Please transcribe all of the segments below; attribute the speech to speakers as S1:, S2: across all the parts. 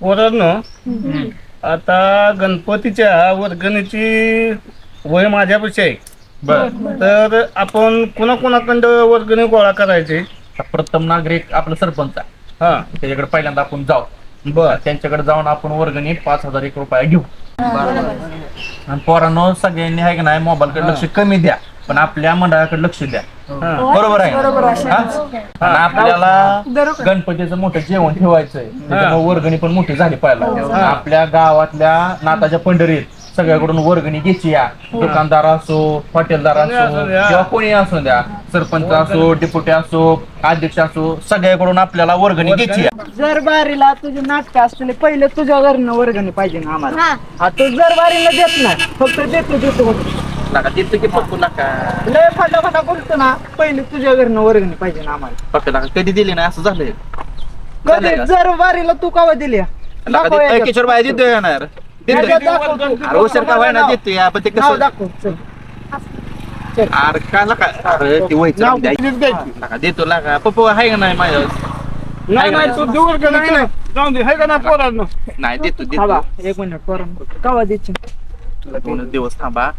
S1: पोरांनो आता गणपतीच्या वर्गणीची वय माझ्यापेक्षा आहे.
S2: बर.
S1: तर आपण कुणाकुणाकडं वर्गणी गोळा करायची?
S2: प्रथम नागरिक आपलं सरपंच आहे.
S1: हा.
S2: त्याच्याकडे पहिल्यांदा आपण जाऊ.
S1: बर.
S2: त्यांच्याकडे जाऊन आपण वर्गणी पाच हजार एक रुपये घेऊ. आणि पोरांनो सगळ्यांनी आहे की नाही मोबाईलकडे लक्ष कमी द्या. पण आपल्या मंडळाकडे लक्ष द्या.
S1: हा.
S2: बरोबर आहे. हा? आणि आपल्याला गणपतीचं मोठं जेवण ठेवायचंय. त्याच्यामुळे वर्गणी पण मोठी झाली पाहिजे आपल्या गावातल्या नाताच्या पंढरीत सगळ्याकडून वर्गणी घ्यायची या दुकानदार असो हॉटेलदार असो. किंवा कोणी असू द्या सरपंच असो डेप्युटी असो अध्यक्ष असो सगळ्याकडून आपल्याला वर्गणी घ्यायची.
S3: जर बारीला तुझे नाटक असतील पहिले तुझ्या घरनं वर्गणी पाहिजे ना आम्हाला हा तू जर बारीला देत नाही फक्त देतो देतो.
S2: नका तिथं की पप्पू नका
S3: लय फाटा फाटा बोलतो ना पहिले तुझ्या घरनं वर्गणी पाहिजे ना आम्हाला
S2: नका कधी दिली नाही असं झालंय
S3: कधी? जर बारीला तू कावा दिली दाखव.
S2: किशोर बाई देतोय येणार. अरे हुशार का व्हायना देतोय आपण ते
S3: नाव
S2: कसं
S3: दाखव चल.
S2: अरे काय नका अरे ते व्हायचं
S3: नाव
S2: द्या.
S1: कितीच द्यायची
S2: नका देतो लागा पप्पू आहे का नाही माझ्या
S1: नाही
S2: देतो
S3: थांबा
S2: देतो
S3: एक मिनिट पोरांनो. कावा द्यायची
S2: तुला दोन दिवस थांबा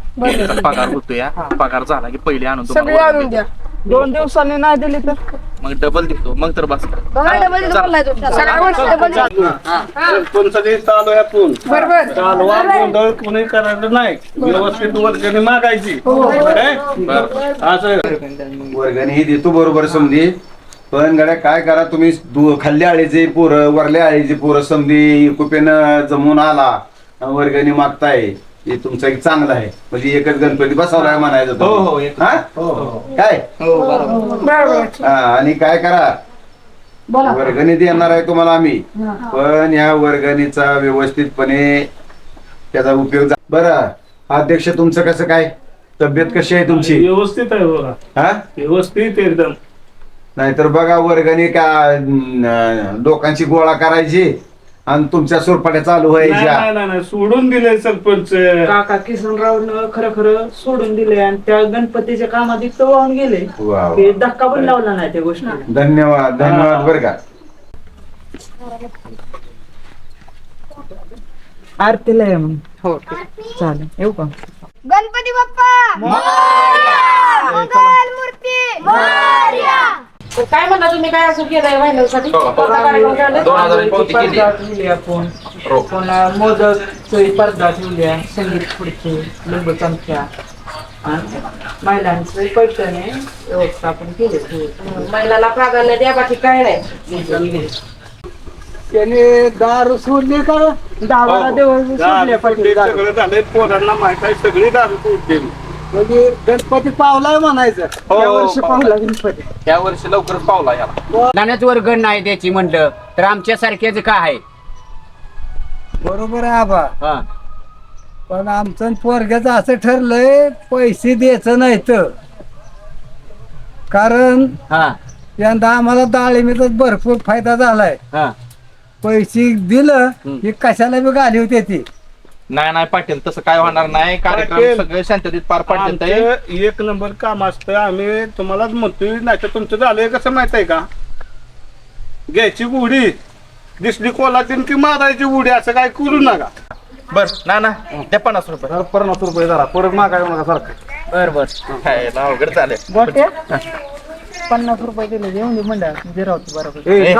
S2: पगार होतो या पगार झाला की पहिले आणून
S3: सगळे
S2: तुम्हाला
S3: आणून
S2: वर्गणी
S3: द्या दोन दिवसांनी नाही दिली तर?
S2: देतो. मग डबल देतो. मग तर बस.
S1: सरपंचाने चालू. आहे आपण चालवा गोंधळ कोणी करायचं नाही व्यवस्थित वर्गणी मागायची. काय? असं
S4: वर्गणी ही देतो बरोबर समधी. पण गड्या काय करा तुम्ही? खाल्ल्या आळीचे पोरं वरल्या आळीचे पोरं समधी. कुपेनं जमून आला. वर्गणी मागताय. हे तुमचं एक चांगलं आहे. म्हणजे एकच गणपती बसवलाय म्हणायचं
S2: हो हो. एक-
S4: हा? काय? हा, आणि काय करा? वर्गणी देणार आहे तुम्हाला आम्ही. पण या वर्गणीचा व्यवस्थितपणे त्याचा उपयोग झा- बरं अध्यक्ष तुमचं कसं काय? तब्येत कशी आहे तुमची?
S1: व्यवस्थित आहे बघा.
S4: हा?
S1: व्यवस्थित एकदम.
S4: नाहीतर बघा वर्गणी का अं, लोकांची गोळा करायची. आणि तुमच्या सुरपाट्या चालू व्हायच्या
S1: नाही, नाही नाही, सोडून दिले सरपंच.
S3: काका किसनरावनं खरं खरं सोडून दिले आणि त्या गणपतीच्या कामात इतकं वाहून गेले
S4: वा वा.
S3: ते धक्का पण लावला नाही त्या गोष्टी
S4: धन्यवाद धन्यवाद बरं का.
S3: आरतीला आहे मग. हो. चालेल येऊ का?
S5: गणपती बाप्पा! मंगल मूर्ती!
S6: काय म्हणता तुम्ही? काय असं केलंय महिलांसाठी
S2: हो, हो.
S6: कोणता कार्यक्रम केलाय?
S2: दोन हजार एक पावती केली.
S3: स्पर्धा ठेवली आपण. पुन्हा मोदक स्पर्धा ठेवली आहे. संगीत खुर्ची लिंबू चमच्या आणि महिलांचे पैठणे व्यवस्थापन केले.
S6: महिलाला प्राधान्य द्या बाकी काय नाही.
S3: त्याने दारू सोडली का? दहा बारा दिवस सोडले पाटील दारू.
S1: सगळं झालंय. पोरांना माहीत आहे सगळी दारू सोडली.
S3: म्हणजे गणपती पावलाय म्हणायचं.
S2: हो,
S3: या वर्षी. पावला गणपती.
S2: या वर्षी लवकरच पावला याला.
S7: नाण्याच वर्ग नाही द्यायची म्हणलं तर आमच्या सारख्याच काय आहे?
S8: बरोबर आहे आबा.
S7: हा.
S8: पण आमचं पोरग्याचं असं ठरलंय पैसे द्यायचं नाही तर कारण
S7: हा.
S8: यंदा आम्हाला डाळिंबीचा भरपूर फायदा झालाय.
S7: हा.
S8: पैसे दिलं की कशाला बी गाली होती ती.
S2: नाही नाही पाटील तसं काय होणार नाही. कार्यक्रम
S1: पाटील.
S2: सगळे शांततेत पार पाडतात
S1: आमचं एक नंबर काम असतं आम्ही तुम्हालाच म्हणतोय नाही तर तुमचं झालंय कसं माहीत आहे का? घ्यायची उडी. दिसली कोलातीन की मारायची उडी असं काय करू नका.
S2: बर ना ना द्या पन्नास रुपये.
S1: पन्नास रुपये जरा परत मागाय नका सारखं.
S7: बर बर.
S2: काय ना अवघड चालेल
S3: गोट्या पन्नास रुपये दिले देऊन दे म्हणजे जे राहतो बरोबर
S2: ए,